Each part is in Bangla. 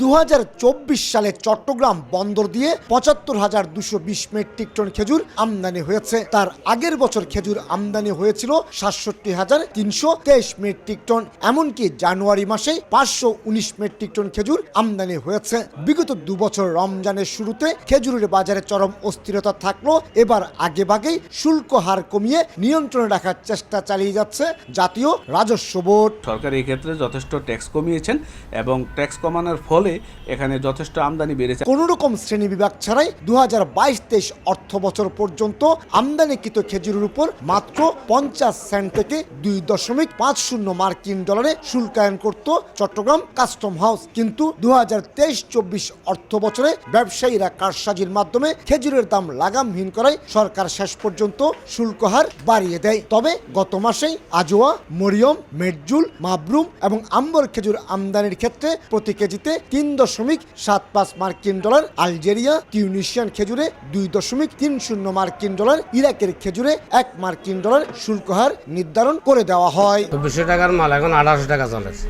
দু হাজার চব্বিশ সালে চট্টগ্রাম বন্দর দিয়ে পঁচাত্তর হাজার দুশো বিশ মেট্রিক টন খেজুর আমদানি হয়েছে। তার আগের বছর খেজুর আমদানি হয়েছিল সাতষট্টি হাজার তিনশো তেইশ মেট্রিক টন। এমনকি জানুয়ারি মাসে পাঁচশো উনিশ মেট্রিক টন খেজুর আমদানি হয়েছে। বিগত দু বছর রমজানের শুরুতে খেজুরের বাজারে চরম অস্থিরতা থাকল এবার আগেভাগেই শুল্ক হার কমিয়ে নিয়ন্ত্রণে রাখার চেষ্টা চালিয়ে যাচ্ছে জাতীয় রাজস্ব বোর্ড। সরকার এই ক্ষেত্রে যথেষ্ট ট্যাক্স কমিয়েছেন এবং ট্যাক্স কমানোর ফলে এখানে যথেষ্ট আমদানি বেড়েছে। কোন রকম শ্রেণি বিভাগ ছাড়াই দু হাজার বাইশ তেইশ অর্থ বছর পর্যন্ত আমদানিকৃত খেজুরের উপর মাত্র পঞ্চাশ সেন্ট থেকে দুই দশমিক পাঁচ শূন্য মার্কিন ডলারে শুল্কায়ন করত চট্টগ্রাম কাস্টম হাউস। কিন্তু দু হাজার তেইশ চব্বিশ অর্থ বছরে ব্যবসায়ীরা কারসাজির মাধ্যমে খেজুরের দাম লাগামহীন করায় সরকার শেষ পর্যন্ত শুল্ক হার বাড়িয়ে দেয়। তবে গত মাসেই আজোয়া, মরিয়ম, মেটজুল, মাবরুম এবং আম্বর খেজুর আমদানির ক্ষেত্রে প্রতি কেজিতে তিন দশমিক সাত পাঁচ মার্কিন ডলার, আলজেরিয়া টিউনিশিয়ান খেজুরে দুই দশমিক তিন শূন্য মার্কিন ডলার, ইরাকের খেজুরে এক মার্কিন ডলার শুল্ক হার নির্ধারণ করে দেওয়া হয়। চব্বিশশো টাকার মাল এখন আঠারোশো টাকা চলেছে।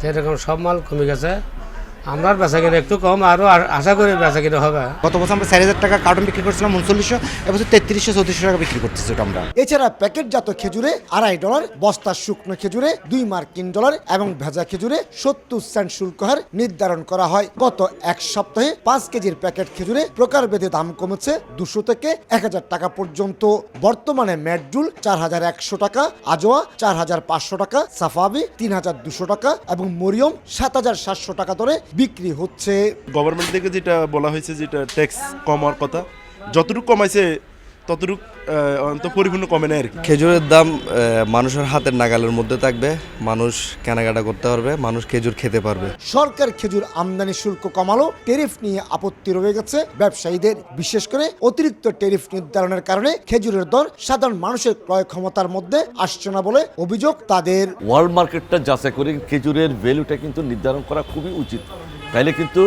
সেরকম সব মাল কমে গেছে। আমরা বেচা কিনে একটু কম আরও আশা করি বেচা কিনে হবে। গত বছর আমরা চার হাজার টাকা কার্টন বিক্রি করছিলাম উনচল্লিশশো এবছর তেত্রিশশো চৌত্রিশশো টাকা বিক্রি করতেছি ওটা আমরা। এছাড়া প্যাকেটজাত খেজুরে আড়াই ডলার বস্তা শুকনো খেজুরে দুই মার্কিন ডলার এবং ভেজা খেজুরে সত্তর সেন্ট শুল্ক হার নির্ধারণ করা হয়। গত এক সপ্তাহে পাঁচ কেজির প্যাকেট খেজুরে প্রকারভেদে দাম কমেছে দুশো থেকে এক হাজার টাকা পর্যন্ত। বর্তমানে ম্যাডজুল চার হাজার একশো টাকা আজোয়া চার হাজার পাঁচশো টাকা সাফাবি তিন হাজার দুশো টাকা এবং মরিয়ম সাত হাজার সাতশো টাকা দরে বিক্রি হচ্ছে। গভর্নমেন্ট থেকে যেটা বলা হয়েছে যেটা ট্যাক্স কমার কথা যতটুকু কমাইছে ততটুকু অন্ত পরিপূর্ণ কমে নেয় আর কি। খেজুরের দাম মানুষের হাতের নাগালের মধ্যে থাকবে। মানুষ কেনাকাটা করতে পারবে মানুষ খেজুর খেতে পারবে। সরকার খেজুর আমদানি শুল্ক কমালো টেরিফ নিয়ে আপত্তি রয়ে গেছে ব্যবসায়ীদের। বিশেষ করে অতিরিক্ত টেরিফ নির্ধারণের কারণে খেজুরের দর সাধারণ মানুষের ক্রয় ক্ষমতার মধ্যে আসছে না বলে অভিযোগ তাদের। ওয়ার্ল্ড মার্কেটটা যাচাই করে খেজুরের ভ্যালুটা কিন্তু নির্ধারণ করা খুবই উচিত। তাইলে কিন্তু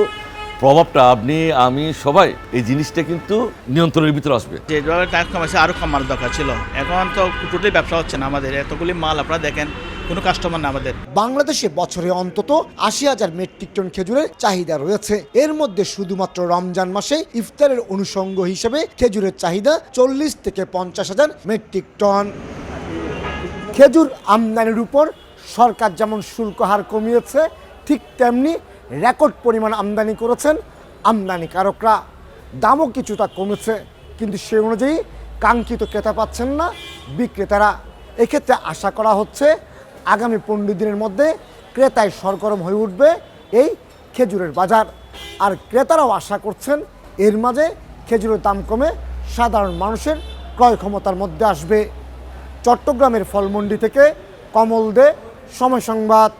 প্রভাবটা আপনি আমি সবাই এই জিনিসটা কিন্তু নিয়ন্ত্রণের ভিতরে আসবে। যে ডলার ট্যাক্স কমাইছে আরও কমানোর দরকার ছিল। এখন তো টোটালি ব্যবসা হচ্ছে না আমাদের। এতগুলি মাল আপনারা দেখেন কোনো কাস্টমার না আমাদের। বাংলাদেশে বছরে অন্তত আশি হাজার মেট্রিক টন খেজুরের চাহিদা রয়েছে। এর মধ্যে শুধুমাত্র রমজান মাসে ইফতারের অনুষঙ্গ হিসেবে খেজুরের চাহিদা চল্লিশ থেকে পঞ্চাশ হাজার মেট্রিক টন। খেজুর আমদানির উপর সরকার যেমন শুল্ক হার কমিয়েছে ঠিক তেমনি রেকর্ড পরিমাণ আমদানি করেছেন আমদানিকারকরা। দামও কিছুটা কমেছে, কিন্তু সে অনুযায়ী কাঙ্ক্ষিত ক্রেতা পাচ্ছেন না বিক্রেতারা। এক্ষেত্রে আশা করা হচ্ছে আগামী পনেরো দিনের মধ্যে ক্রেতায় সরগরম হয়ে উঠবে এই খেজুরের বাজার। আর ক্রেতারাও আশা করছেন এর মাঝে খেজুরের দাম কমে সাধারণ মানুষের ক্রয় ক্ষমতার মধ্যে আসবে। চট্টগ্রামের ফলমন্ডি থেকে কমল দে, সময় সংবাদ।